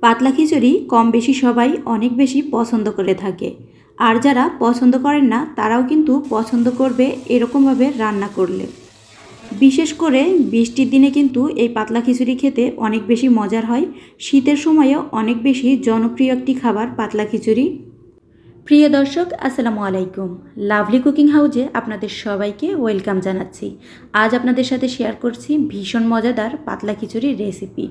পাতলা খিচুড়ি কম বেশি সবাই অনেক বেশি পছন্দ করে থাকে। আর যারা পছন্দ করেন না, তারাও কিন্তু পছন্দ করবে এরকমভাবে রান্না করলে। বিশেষ করে বৃষ্টির দিনে কিন্তু এই পাতলা খিচুড়ি খেতে অনেক বেশি মজার হয়। শীতের সময়েও অনেক বেশি জনপ্রিয় একটি খাবার পাতলা খিচুড়ি। প্রিয় দর্শক, আসসালামু আলাইকুম। লাভলি কুকিং হাউজে আপনাদের সবাইকে ওয়েলকাম জানাচ্ছি। আজ আপনাদের সাথে শেয়ার করছি ভীষণ মজাদার পাতলা খিচুড়ির রেসিপি।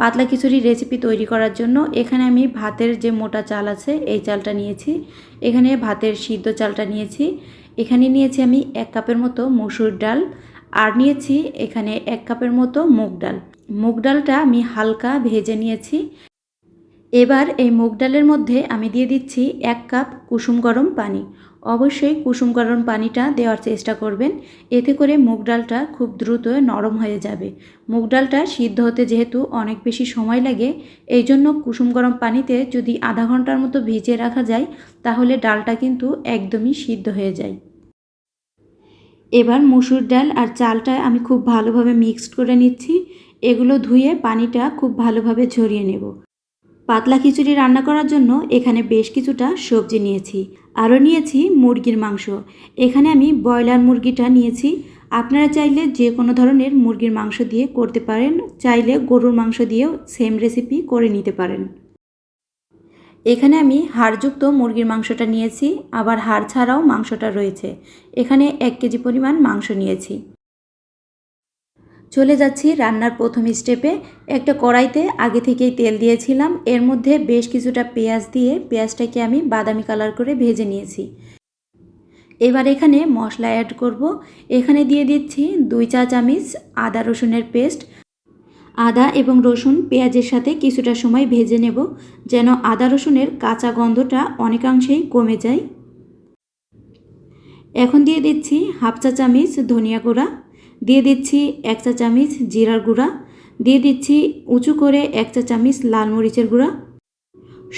পাতলা খিচুড়ির রেসিপি তৈরি করার জন্য এখানে আমি ভাতের যে মোটা চাল আছে, এই চালটা নিয়েছি। এখানে ভাতের সিদ্ধ চালটা নিয়েছি। এখানে নিয়েছি আমি এক কাপের মতো মসুর ডাল আর নিয়েছি এখানে এক কাপের মতো মুগ ডাল। মুগ ডালটা আমি হালকা ভেজে নিয়েছি। এবার এই মুগ ডালের মধ্যে আমি দিয়ে দিচ্ছি এক কাপ কুসুম গরম পানি। অবশ্যই কুসুম গরম পানিটা দেওয়ার চেষ্টা করবেন। এতে করে মুগ ডালটা খুব দ্রুত নরম হয়ে যাবে। মুগ ডালটা সিদ্ধ হতে যেহেতু অনেক বেশি সময় লাগে, এই জন্য কুসুম গরম পানিতে যদি আধা ঘণ্টার মতো ভিজিয়ে রাখা যায়, তাহলে ডালটা কিন্তু একদমই সিদ্ধ হয়ে যায়। এবার মুসুর ডাল আর চালটা আমি খুব ভালোভাবে মিক্সড করে নিচ্ছি। এগুলো ধুয়ে পানিটা খুব ভালোভাবে ঝরিয়ে নেব। পাতলা খিচুড়ি রান্না করার জন্য এখানে বেশ কিছুটা সবজি নিয়েছি। আরও নিয়েছি মুরগির মাংস। এখানে আমি ব্রয়লার মুরগিটা নিয়েছি। আপনারা চাইলে যে কোনো ধরনের মুরগির মাংস দিয়ে করতে পারেন, চাইলে গরুর মাংস দিয়েও সেম রেসিপি করে নিতে পারেন। এখানে আমি হাড়যুক্ত মুরগির মাংসটা নিয়েছি, আবার হাড় ছাড়াও মাংসটা রয়েছে। এখানে এক কেজি পরিমাণ মাংস নিয়েছি। চলে যাচ্ছি রান্নার প্রথম স্টেপে। একটা কড়াইতে আগে থেকেই তেল দিয়েছিলাম। এর মধ্যে বেশ কিছুটা পেঁয়াজ দিয়ে পেঁয়াজটাকে আমি বাদামি কালার করে ভেজে নিয়েছি। এবার এখানে মশলা অ্যাড করব। এখানে দিয়ে দিচ্ছি দুই চা চামচ আদা রসুনের পেস্ট আদা এবং রসুন পেঁয়াজের সাথে কিছুটা সময় ভেজে নেব, যেন আদা রসুনের কাঁচা গন্ধটা অনেকাংশেই কমে যায়। এখন দিয়ে দিচ্ছি হাফ চা চামচ ধনিয়া গুঁড়া। দিয়ে দিচ্ছি এক চা চামচ জিরার গুঁড়া, দিয়ে দিচ্ছি উঁচু করে এক চা চামচ লাল মরিচের গুঁড়া।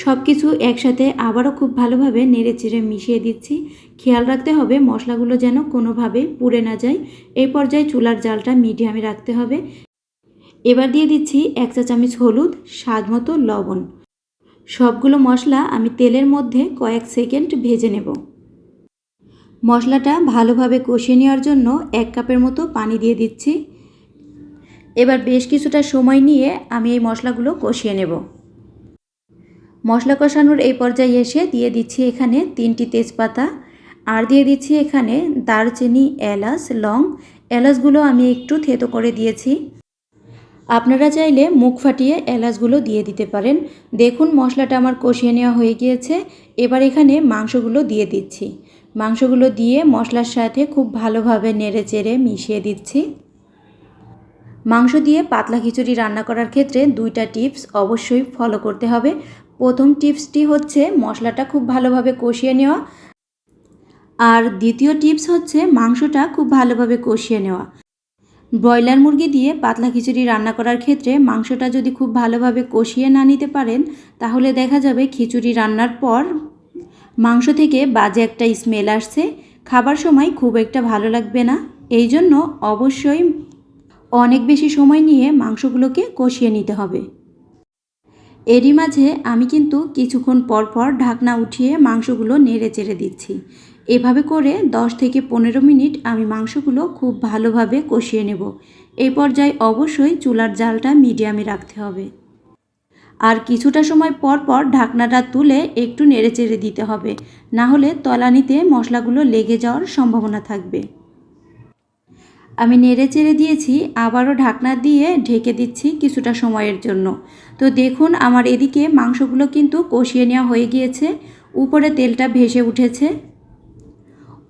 সব কিছু একসাথে আবারও খুব ভালোভাবে নেড়ে চেড়ে মিশিয়ে দিচ্ছি। খেয়াল রাখতে হবে মশলাগুলো যেন কোনোভাবে পুড়ে না যায়। এই পর্যায়ে চুলার জালটা মিডিয়ামে রাখতে হবে। এবার দিয়ে দিচ্ছি এক চা চামচ হলুদ, স্বাদ মতো লবণ। সবগুলো মশলা আমি তেলের মধ্যে কয়েক সেকেন্ড ভেজে নেব। মশলাটা ভালোভাবে কষিয়ে নেওয়ার জন্য এক কাপের মতো পানি দিয়ে দিচ্ছি। এবার বেশ কিছুটা সময় নিয়ে আমি এই মশলাগুলো কষিয়ে নেব। মশলা কষানোর এই পর্যায়ে এসে দিয়ে দিচ্ছি এখানে তিনটি তেজপাতা আর দিয়ে দিচ্ছি এখানে দারচিনি, এলাচ, লং। এলাচগুলো আমি একটু থেতো করে দিয়েছি। আপনারা চাইলে মুখ ফাটিয়ে এলাচগুলো দিয়ে দিতে পারেন। দেখুন মশলাটা আমার কষিয়ে নেওয়া হয়ে গিয়েছে। এবার এখানে মাংসগুলো দিয়ে দিচ্ছি। মাংসগুলো দিয়ে মশলার সাথে খুব ভালোভাবে নেড়ে চেড়ে মিশিয়ে দিচ্ছি। মাংস দিয়ে পাতলা খিচুড়ি রান্না করার ক্ষেত্রে দুইটা টিপস অবশ্যই ফলো করতে হবে। প্রথম টিপসটি হচ্ছে মশলাটা খুব ভালোভাবে কষিয়ে নেওয়া। আর দ্বিতীয় টিপস হচ্ছে মাংসটা খুব ভালোভাবে কষিয়ে নেওয়া। ব্রয়লার মুরগি দিয়ে পাতলা খিচুড়ি রান্না করার ক্ষেত্রে মাংসটা যদি খুব ভালোভাবে কষিয়ে না নিতে পারেন, তাহলে দেখা যাবে খিচুড়ি রান্নার পর মাংস থেকে বাজে একটা স্মেল আসছে। খাবার সময় খুব একটা ভালো লাগবে না। এই জন্য অবশ্যই অনেক বেশি সময় নিয়ে মাংসগুলোকে কষিয়ে নিতে হবে। এরই মাঝে আমি কিন্তু কিছুক্ষণ পর পর ঢাকনা উঠিয়ে মাংসগুলো নেড়ে চেড়ে দিচ্ছি। এভাবে করে 10 থেকে পনেরো মিনিট আমি মাংসগুলো খুব ভালোভাবে কষিয়ে নেব। এই পর্যায়ে অবশ্যই চুলার জালটা মিডিয়ামে রাখতে হবে। আর কিছুটা সময় পর পর ঢাকনাটা তুলে একটু নেড়ে চেড়ে দিতে হবে। না হলে তলানিতে মশলাগুলো লেগে যাওয়ার সম্ভাবনা থাকবে। আমি নেড়ে চেড়ে দিয়েছি, আবারও ঢাকনা দিয়ে ঢেকে দিচ্ছি কিছুটা সময়ের জন্য। তো দেখুন, আমার এদিকে মাংসগুলো কিন্তু কষিয়ে নেওয়া হয়ে গিয়েছে। উপরে তেলটা ভেসে উঠেছে।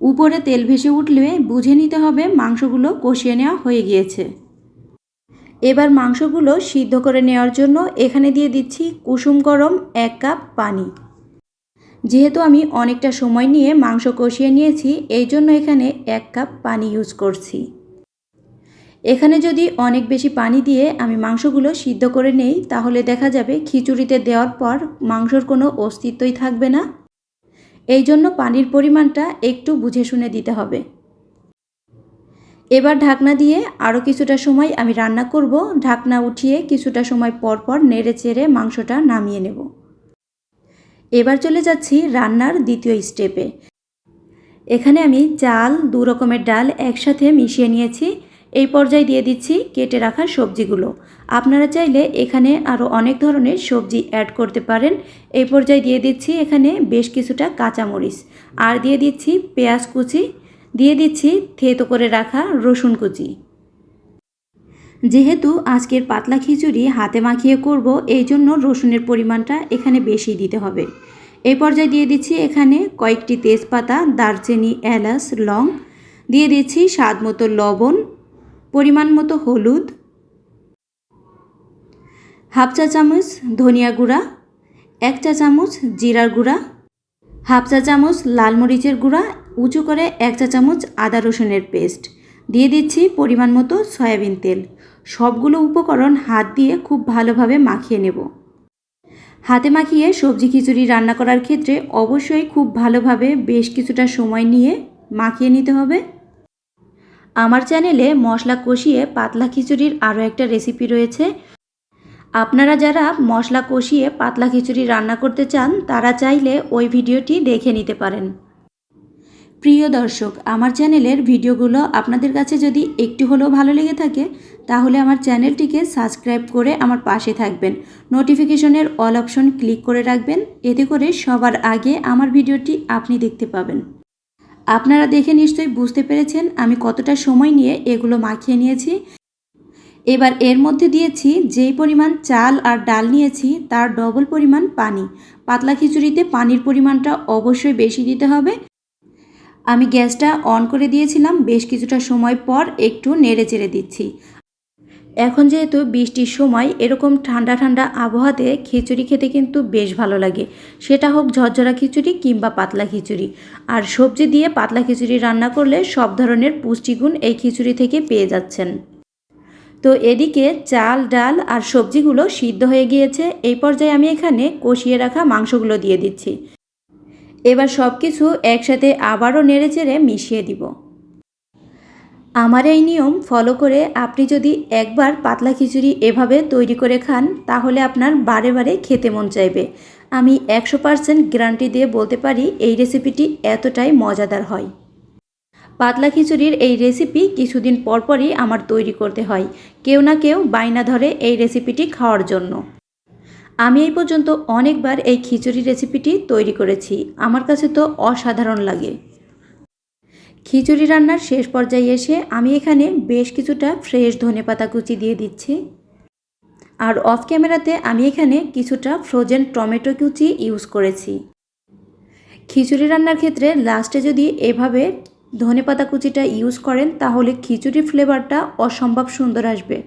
উপরে তেল ভেসে উঠলে বুঝে নিতে হবে মাংসগুলো কষিয়ে নেওয়া হয়ে গিয়েছে। এবার মাংসগুলো সিদ্ধ করে নেওয়ার জন্য এখানে দিয়ে দিচ্ছি কুসুম গরম এক কাপ পানি। যেহেতু আমি অনেকটা সময় নিয়ে মাংস কষিয়ে নিয়েছি, এই জন্য এখানে এক কাপ পানি ইউজ করছি। এখানে যদি অনেক বেশি পানি দিয়ে আমি মাংসগুলো সিদ্ধ করে নেই, তাহলে দেখা যাবে খিচুড়িতে দেওয়ার পর মাংসর কোনো অস্তিত্বই থাকবে না। এই জন্য পানির পরিমাণটা একটু বুঝে শুনে দিতে হবে। এবার ঢাকনা দিয়ে আরও কিছুটা সময় আমি রান্না করব। ঢাকনা উঠিয়ে কিছুটা সময় পর পর নেড়ে চেড়ে মাংসটা নামিয়ে নেব। এবার চলে যাচ্ছি রান্নার দ্বিতীয় স্টেপে। এখানে আমি চাল, দু রকমের ডাল একসাথে মিশিয়ে নিয়েছি। এই পর্যায়ে দিয়ে দিচ্ছি কেটে রাখা সবজিগুলো। আপনারা চাইলে এখানে আরও অনেক ধরনের সবজি অ্যাড করতে পারেন। এই পর্যায়ে দিয়ে দিচ্ছি এখানে বেশ কিছুটা কাঁচামরিচ। আর দিয়ে দিচ্ছি পেঁয়াজ কুচি দিয়ে দিচ্ছি থেতো করে রাখা রসুন কুচি। যেহেতু আজকের পাতলা খিচুড়ি হাতে মাখিয়ে করব, এই জন্য রসুনের পরিমাণটা এখানে বেশি দিতে হবে। এই পর্যায়ে দিয়ে দিচ্ছি এখানে কয়েকটি তেজপাতা, দারচিনি, এলাচ, লং। দিয়ে দিচ্ছি স্বাদ মতো লবণ, পরিমাণ মতো হলুদ, হাফ চা চামচ ধনিয়া গুঁড়া, এক চা চামচ জিরার গুঁড়া, হাফ চা চামচ লাল মরিচের গুঁড়া উঁচু করে এক চা চামচ আদা রসুনের পেস্ট। দিয়ে দিচ্ছি পরিমাণ মতো সয়াবিন তেল। সবগুলো উপকরণ হাত দিয়ে খুব ভালোভাবে মাখিয়ে নেব। হাতে মাখিয়ে সবজি খিচুড়ি রান্না করার ক্ষেত্রে অবশ্যই খুব ভালোভাবে বেশ কিছুটা সময় নিয়ে মাখিয়ে নিতে হবে। আমার চ্যানেলে মশলা কষিয়ে পাতলা খিচুড়ির আরও একটা রেসিপি রয়েছে। আপনারা যারা মশলা কষিয়ে পাতলা খিচুড়ি রান্না করতে চান, তারা চাইলে ওই ভিডিওটি দেখে নিতে পারেন। প্রিয় দর্শক, আমার চ্যানেলের ভিডিওগুলো আপনাদের কাছে যদি একটু হলেও ভালো লেগে থাকে, তাহলে আমার চ্যানেলটিকে সাবস্ক্রাইব করে আমার পাশে থাকবেন। নোটিফিকেশনের অল অপশন ক্লিক করে রাখবেন, এতে করে সবার আগে আমার ভিডিওটি আপনি দেখতে পাবেন। আপনারা দেখে নিশ্চয়ই বুঝতে পেরেছেন আমি কতটা সময় নিয়ে এগুলো মাখিয়ে নিয়েছি। এবার এর মধ্যে দিয়েছি যেই পরিমাণ চাল আর ডাল নিয়েছি, তার ডবল পরিমাণ পানি। পাতলা খিচুড়িতে পানির পরিমাণটা অবশ্যই বেশি দিতে হবে। আমি গ্যাসটা অন করে দিয়েছিলাম, বেশ কিছুটা সময় পর একটু নেড়ে চেড়ে দিচ্ছি। এখন যেহেতু বৃষ্টির সময়, এরকম ঠান্ডা ঠান্ডা আবহাওয়াতে খিচুড়ি খেতে কিন্তু বেশ ভালো লাগে। সেটা হোক ঝরঝরা খিচুড়ি কিংবা পাতলা খিচুড়ি। আর সবজি দিয়ে পাতলা খিচুড়ি রান্না করলে সব ধরনের পুষ্টিগুণ এই খিচুড়ি থেকে পেয়ে যাচ্ছেন। তো এদিকে চাল, ডাল আর সবজিগুলো সিদ্ধ হয়ে গিয়েছে। এই পর্যায়ে আমি এখানে কষিয়ে রাখা মাংসগুলো দিয়ে দিচ্ছি। এবার সব কিছু একসাথে আবারও নেড়ে চেড়ে মিশিয়ে দিব। আমার এই নিয়ম ফলো করে আপনি যদি একবার পাতলা খিচুড়ি এভাবে তৈরি করে খান, তাহলে আপনার বারে বারে খেতে মন চাইবে। আমি একশো পারসেন্ট গ্যারান্টি দিয়ে বলতে পারি এই রেসিপিটি এতটাই মজাদার হয়। পাতলা খিচুড়ির এই রেসিপি কিছুদিন পরপরই আমার তৈরি করতে হয়। কেউ না কেউ বাইনা ধরে এই রেসিপিটি খাওয়ার জন্য। আমি এই পর্যন্ত অনেকবার এই খিচুড়ি রেসিপিটি তৈরি করেছি। আমার কাছে তো অসাধারণ লাগে। খিচুড়ি রান্নার শেষ পর্যায়ে এসে আমি এখানে বেশ কিছুটা ফ্রেশ ধনেপাতা কুচি দিয়ে দিচ্ছি। আর অফ ক্যামেরাতে আমি এখানে কিছুটা ফ্রোজেন টমেটো কুচি ইউজ করেছি। খিচুড়ি রান্নার ক্ষেত্রে লাস্টে যদি এভাবে ধনেপাতা কুচিটা ইউজ করেন, তাহলে খিচুড়ির ফ্লেভারটা অসম্ভব সুন্দর আসবে।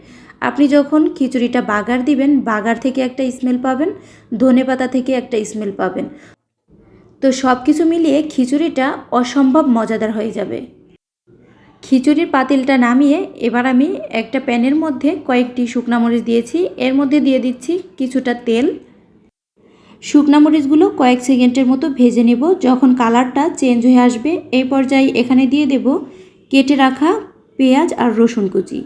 আপনি যখন খিচুড়িটা বাগার দিবেন, বাগার থেকে একটা স্মেল পাবেন ধনেপাতা থেকে একটা স্মেল পাবেন। তো সব কিছু মিলিয়ে খিচুড়িটা অসম্ভব মজাদার হয়ে যাবে। খিচুড়ির পাতিলটা নামিয়ে এবার আমি একটা প্যানের মধ্যে কয়েকটি শুকনামরিচ দিয়েছি। এর মধ্যে দিয়ে দিচ্ছি কিছুটা তেল। শুকনা মরিচগুলো কয়েক সেকেন্ডের মতো ভেজে নেব। যখন কালারটা চেঞ্জ হয়ে আসবে, এই পর্যায়ে এখানে দিয়ে দেব কেটে রাখা পেঁয়াজ আর রসুন কুচি।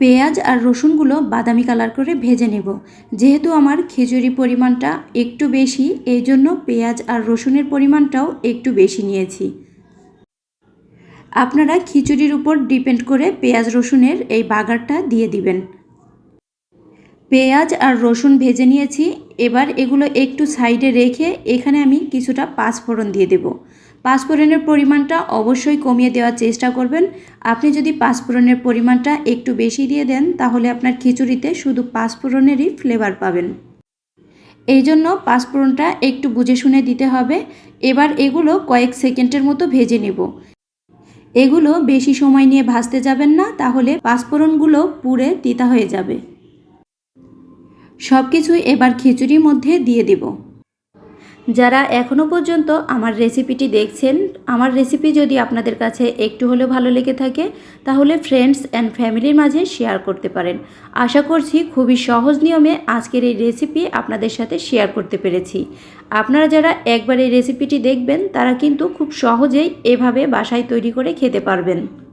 পেঁয়াজ আর রসুনগুলো বাদামি কালার করে ভেজে নেব। যেহেতু আমার খিচুড়ি পরিমাণটা একটু বেশি, এই জন্য পেঁয়াজ আর রসুনের পরিমাণটাও একটু বেশি নিয়েছি। আপনারা খিচুড়ির উপর ডিপেন্ড করে পেঁয়াজ রসুনের এই বাগারটা দিয়ে দিবেন। পেঁয়াজ আর রসুন ভেজে নিয়েছি। এবার এগুলো একটু সাইডে রেখে এখানে আমি কিছুটা পাঁচফোড়ন দিয়ে দেব। পাঁচফোড়নের পরিমাণটা অবশ্যই কমিয়ে দেওয়ার চেষ্টা করবেন। আপনি যদি পাঁচফোড়নের পরিমাণটা একটু বেশি দিয়ে দেন, তাহলে আপনার খিচুড়িতে শুধু পাঁচফোড়নেরই ফ্লেভার পাবেন। এই জন্য পাঁচফোড়নটা একটু বুঝে শুনে দিতে হবে। এবার এগুলো কয়েক সেকেন্ডের মতো ভেজে নেব। এগুলো বেশি সময় নিয়ে ভাজতে যাবেন না, তাহলে পাঁচফোড়নগুলো পুড়ে তিতা হয়ে যাবে। সব কিছুই এবার খিচুড়ির মধ্যে দিয়ে দেব। যারা এখনও পর্যন্ত আমার রেসিপিটি দেখছেন, আমার রেসিপি যদি আপনাদের কাছে একটু হলেও ভালো লেগে থাকে, তাহলে ফ্রেন্ডস অ্যান্ড ফ্যামিলির মাঝে শেয়ার করতে পারেন। আশা করছি খুবই সহজ নিয়মে আজকের এই রেসিপি আপনাদের সাথে শেয়ার করতে পেরেছি। আপনারা যারা একবার এই রেসিপিটি দেখবেন, তারা কিন্তু খুব সহজেই এভাবে বাসায় তৈরি করে খেতে পারবেন।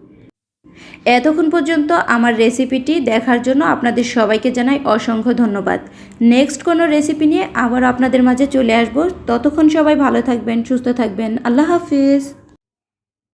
এতক্ষণ পর্যন্ত আমার রেসিপিটি দেখার জন্য আপনাদের সবাইকে জানাই অসংখ্য ধন্যবাদ। নেক্সট কোনো রেসিপি নিয়ে আবার আপনাদের মাঝে চলে আসব। ততক্ষণ সবাই ভালো থাকবেন, সুস্থ থাকবেন। আল্লাহ হাফিজ।